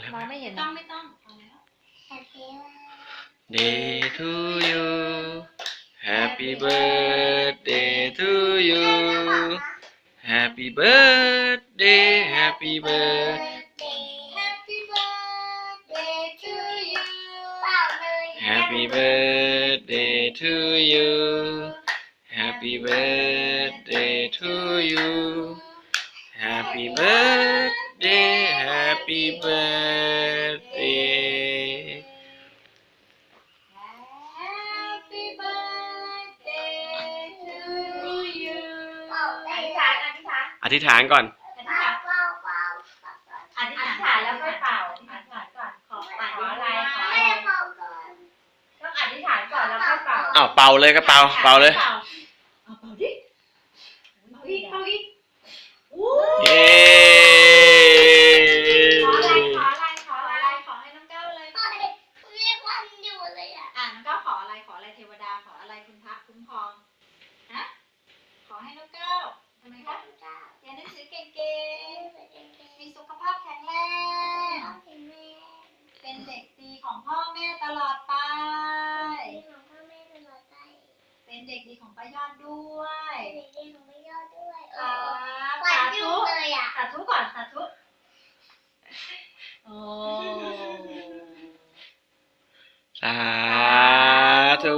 แล้ว มองไม่เห็น ต้องไม่ต้องพอแล้ว Day to you Happy birthday to you Happy birthday Happy birthday Happy birthday to you Happy birthday to you Happy birthday to you Happy Birthday Happy birthday Happy birthday to you อธิษฐานอธิษฐานอธิษฐานก่อน อธิษฐานอธิษฐานแล้วค่อยเป่าอธิษฐานก่อนก่อนขอขออะไรขออะไรต้องอธิษฐานก่อนแล้วค่อยเป่าอ้าวเป่าเลยก็เป่า เป่าเลยเอาเป่าดิ อ่าน้องก้าวขออะไรขออะไรเทวดาขออะไรคุณพระคุ้มครองฮะขอให้น้องก้าวทำไมคะเรียนหนังสือเก่งๆมีสุขภาพแข็งแรงเป็นเด็กดีของพ่อแม่ตลอดไป เป็นเด็กดีของป้ายอดด้วยครับสาธุสาธุก่อนสาธุ สาธุ